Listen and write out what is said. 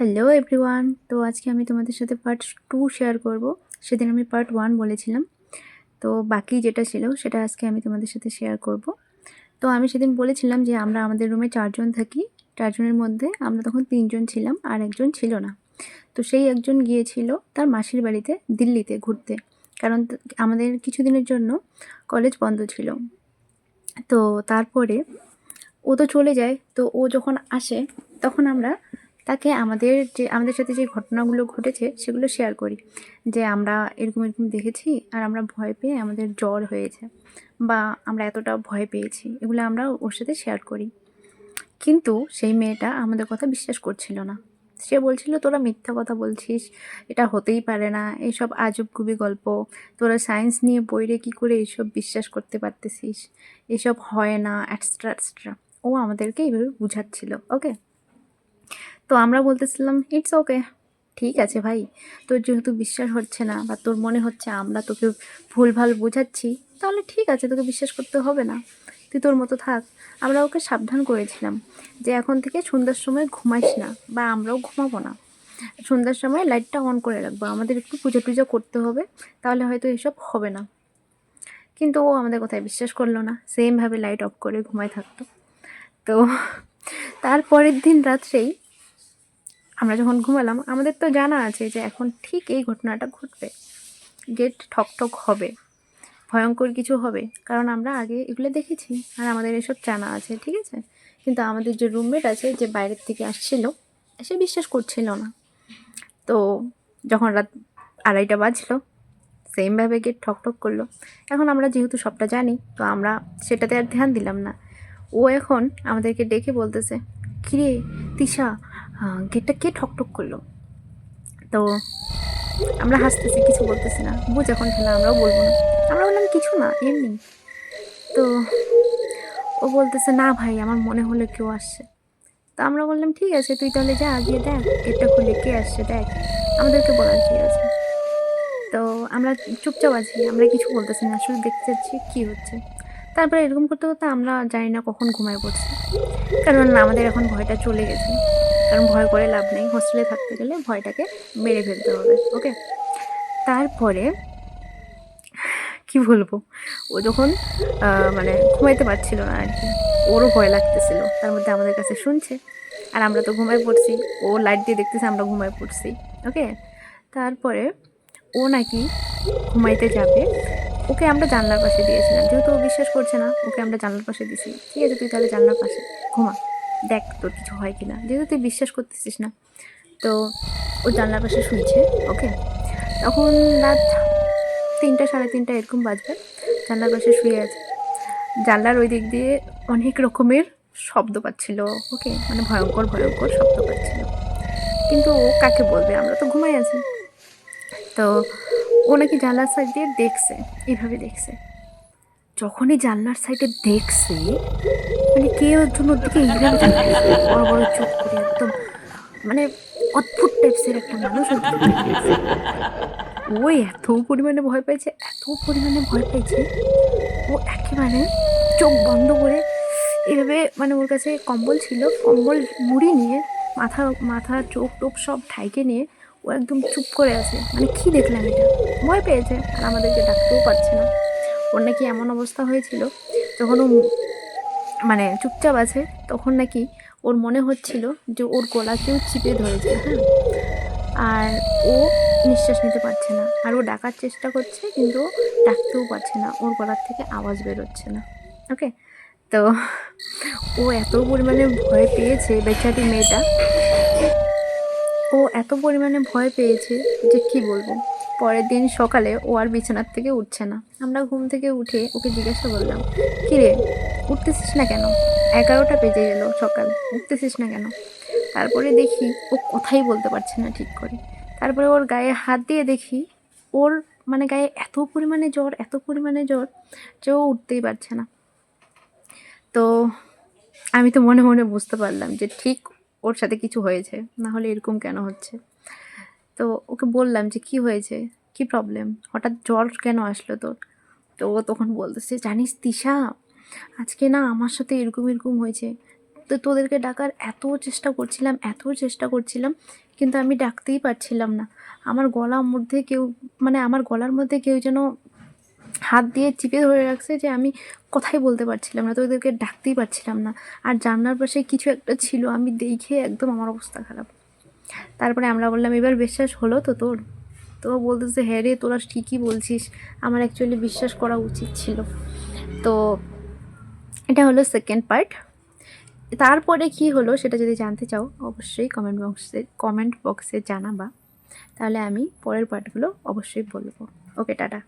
Hello everyone তো আজকে আমি তোমাদের সাথে পার্ট টু শেয়ার করব। সেদিন আমি পার্ট ওয়ান বলেছিলাম। তো বাকি যেটা ছিল, সেটা আজকে আমি তোমাদের সাথে শেয়ার করব। তো আমি সেদিন বলেছিলাম যে আমরা আমাদের রুমে চারজন থাকি। চারজনের মধ্যে আমরা তখন তিনজন ছিলাম, আর একজন ছিল না। তো সেই একজন গিয়েছিল তার মাসির বাড়িতে, দিল্লিতে ঘুরতে। কারণ আমাদের কিছুদিনের জন্য কলেজ বন্ধ ছিল। তো তারপরে ও তো চলে যায়। তো ও যখন আসে, তখন আমরা তাকে আমাদের যে, আমাদের সাথে যে ঘটনাগুলো ঘটেছে সেগুলো শেয়ার করি। যে আমরা এরকম এরকম দেখেছি আর আমরা ভয় পেয়ে আমাদের জ্বর হয়েছে বা আমরা এতটা ভয় পেয়েছি, এগুলো আমরা ওর সাথে শেয়ার করি। কিন্তু সেই মেয়েটা আমাদের কথা বিশ্বাস করছিল না। সে বলছিল, তোরা মিথ্যা কথা বলছিস, এটা হতেই পারে না। এইসব আজব খুবই গল্প, তোরা সায়েন্স নিয়ে বইরে কী করে এইসব বিশ্বাস করতে পারতেছিস? এসব হয় না অ্যাটস্ট্রা এক্সট্রা ও আমাদেরকে এইভাবে বুঝাচ্ছিল ওকে তো আমরা বলতেছিলাম ইটস ওকে ঠিক আছে ভাই। তোর যেহেতু বিশ্বাস হচ্ছে না বা তোর মনে হচ্ছে আমরা তোকে ভুলভাল বোঝাচ্ছি, তাহলে ঠিক আছে, তোকে বিশ্বাস করতে হবে না। তুই তোর মতো থাক। আমরা ওকে সাবধান করেছিলাম যে এখন থেকে সন্ধ্যার সময় ঘুমাইস না বা আমরাও ঘুমাবো না। সন্ধ্যার সময় লাইটটা অন করে রাখব। আমাদের একটু পুজো টুজো করতে হবে, তাহলে হয়তো এসব হবে না। কিন্তু ও আমাদের কথায় বিশ্বাস করল না। সেমভাবে লাইট অফ করে ঘুমায় থাকতো। তো তারপরের দিন রাত্রেই আমরা যখন ঘুমালাম, আমাদের তো জানা আছে যে এখন ঠিক এই ঘটনাটা ঘটবে। গেট ঠক ঠক হবে। ভয়ঙ্কর কিছু হবে। কারণ আমরা আগে এগুলো দেখেছি। আর আমাদের এসব জানা আছে, ঠিক আছে? কিন্তু আমাদের যে রুমমেট আছে যে বাইরের থেকে আসছিল, সে বিশ্বাস করছিল না। তো যখন রাত আড়াইটা বাজলো সেমভাবে গেট ঠক ঠক করল। এখন আমরা যেহেতু সবটা জানি, তো আমরা সেটাতে আর ধ্যান দিলাম না। ও এখন আমাদেরকে ডেকে বলতেছে, কিরে তিশা গেটটা কে ঠক ঠক করল? তো আমরা হাসতেছি, কিছু বলতেছি না। বুঝ এখন খেলা, আমরাও বলব না। আমরা বললাম, কিছু না, এমনি। তো ও বলতেছে, না ভাই, আমার মনে হলো কেউ আসছে। তো আমরা বললাম, ঠিক আছে, তুই তাহলে যা, গিয়ে দেখ গেটটা খুলে কে আসছে, দেখ। আমাদেরকে বলার কি আছে। তো আমরা চুপচাপ আছি, আমরা কিছু বলতেছি না, শুধু দেখতে চাচ্ছি কী হচ্ছে। তারপরে এরকম করতে করতে আমরা জানি না কখন ঘুমায় পড়ছি। কারণ আমাদের এখন ভয়টা চলে গেছে। কারণ ভয় করে লাভ নেই। হোস্টেলে থাকতে গেলে ভয়টাকে মেরে ফেলতে হবে ওকে তারপরে কি বলব? ও যখন মানে ঘুমাইতে পারছিল না আর কি, ওরও ভয় লাগতেছিল। তার মধ্যে আমাদের কাছে শুনছে, আর আমরা তো ঘুমায় পড়ছি, ও লাইট দিয়ে দেখতেছে আমরা ঘুমায় পড়ছি ওকে তারপরে ও নাকি ঘুমাইতে যাবে। ওকে আমরা জানলার পাশে দিয়েছিলাম, যেহেতু ও বিশ্বাস করছে না, ওকে আমরা জানলার পাশে দিয়েছি। ঠিক আছে, তুই তাহলে জানলার পাশে ঘুমা। দেখ তোর কিছু হয় কি না যেহেতু তুই বিশ্বাস করতেছিস না। তো ও জানলার পাশে শুনছে ওকে? তখন রাত তিনটা, সাড়ে তিনটা এরকম বাজবে। জানলার পাশে শুয়ে আছে। জানলার ওই দিক দিয়ে অনেক রকমের শব্দ পাচ্ছিল, ওকে? মানে ভয়ঙ্কর ভয়ঙ্কর শব্দ পাচ্ছিল। কিন্তু ও কাকে বলবে? আমরা তো ঘুমাই আছি। তো ও নাকি জানলার সাইড দিয়ে দেখছে এইভাবে দেখছে। যখনই জানলার সাইডে দেখছে মানে কে ওর জন্য ওর দিকে এইভাবে বড় বড় চোখ করে একদম মানে অদ্ভুত টাইপসের একটা মানুষ। ও এত পরিমাণে ভয় পেয়েছে, এত পরিমাণে ভয় পেয়েছে, ও একেবারে চোখ বন্ধ করে এভাবে মানে ওর কাছে কম্বল ছিল, কম্বল মুড়ি নিয়ে মাথা মাথা, চোখ টোপ সব ঢাইকে নিয়ে ও একদম চুপ করে আছে। মানে কি দেখলাম এটা? ভয় পেয়েছে। আর আমাদেরকে ডাকতেও পারছে না। ওর নাকি এমন অবস্থা হয়েছিল, যখন ও মানে চুপচাপ আছে, তখন নাকি ওর মনে হচ্ছিল যে ওর গলা কেউ চিপে ধরেছে হ্যাঁ? আর ও নিঃশ্বাস নিতে পারছে না। আর ও ডাকার চেষ্টা করছে, কিন্তু ডাকতেও পারছে না। ওর গলার থেকে আওয়াজ বেরোচ্ছে না। ওকে? তো ও এত পরিমাণে ভয় পেয়েছে বেচারি মেয়েটা। ও এত পরিমাণে ভয় পেয়েছে যে কি বলব? পরের দিন সকালে ও আর বিছানার থেকে উঠছে না। আমরা ঘুম থেকে উঠে ওকে জিজ্ঞাসা করলাম, কী রে? উঠতেছিস না কেন? এগারোটা বেজে গেল সকাল, উঠতেছিস না কেন? তারপরে দেখি ও কথাই বলতে পারছে না ঠিক করে। তারপরে ওর গায়ে হাত দিয়ে দেখি, ওর মানে গায়ে এত পরিমাণে জ্বর, এত পরিমাণে জ্বর যে ও উঠতেই পারছে না। তো আমি তো মনে মনে বুঝতে পারলাম যে ঠিক ওর সাথে কিছু হয়েছে, না হলে এরকম কেন হচ্ছে? তো ওকে বললাম যে, কি হয়েছে? কি প্রবলেম হঠাৎ জ্বর কেন আসলো তোর? তো ও তখন বলতেছে, জানিস তিশা আজকে না আমার সাথে এরকম এরকম হয়েছে। তো তোদেরকে ডাকার এত চেষ্টা করছিলাম, এত চেষ্টা করছিলাম, কিন্তু আমি ডাকতেই পারছিলাম না। আমার গলার মধ্যে কেউ মানে আমার গলার মধ্যে কেউ যেন হাত দিয়ে চিপে ধরে রাখছে যে আমি কথাই বলতে পারছিলাম না তো ওদেরকে ডাকতেই পারছিলাম না। আর জানলার পাশে কিছু একটা ছিল, আমি দেখে একদম আমার অবস্থা খারাপ। তারপরে আমরা বললাম, এবার বিশ্বাস হলো তো তোর? তো বলতেছে হ্যাঁ রে, তোরা ঠিকই বলছিস। আমার অ্যাকচুয়ালি বিশ্বাস করা উচিত ছিল। তো এটা হলো সেকেন্ড পার্ট তারপরে কি হলো সেটা যদি জানতে চাও, অবশ্যই কমেন্ট বক্সে কমেন্ট বক্সে জানাবা। তাহলে আমি পরের পার্টগুলো অবশ্যই বলব। Okay tata.